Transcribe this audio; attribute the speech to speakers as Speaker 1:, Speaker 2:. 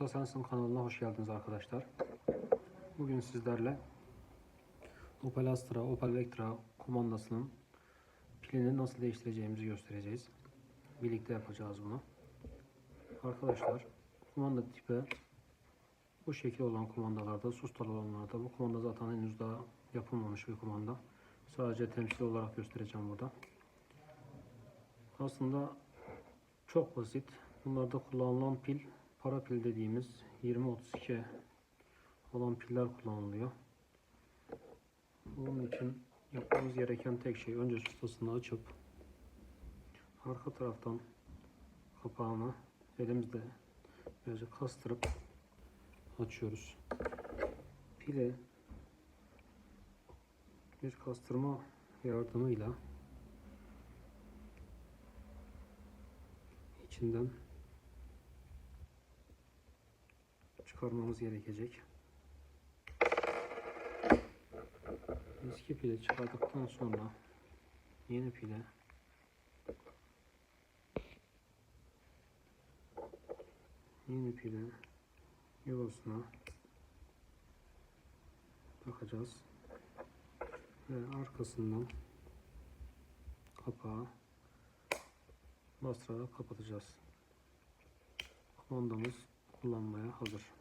Speaker 1: Usta Sensin kanalına hoş geldiniz arkadaşlar. Bugün sizlerle Opel Astra, Opel Vectra kumandasının pilini nasıl değiştireceğimizi göstereceğiz. Birlikte yapacağız bunu. Arkadaşlar kumanda tipi bu şekil olan kumandalarda, sustalı olanlarda bu kumanda zaten henüz daha yapılmamış bir kumanda. Sadece temsil olarak göstereceğim burada. Aslında çok basit. Bunlarda kullanılan pil para pil dediğimiz 2032 olan piller kullanılıyor. Bunun için yapmamız gereken tek şey önce sustasını açıp arka taraftan kapağını elimizde birazcık kastırıp açıyoruz. Pili bir kastırma yardımıyla içinden çıkarmamız gerekecek. Eski pili çıkardıktan sonra yeni pile yeni pile yuvasına takacağız ve arkasından kapağı bastırarak kapatacağız. Kumandamız kullanmaya hazır.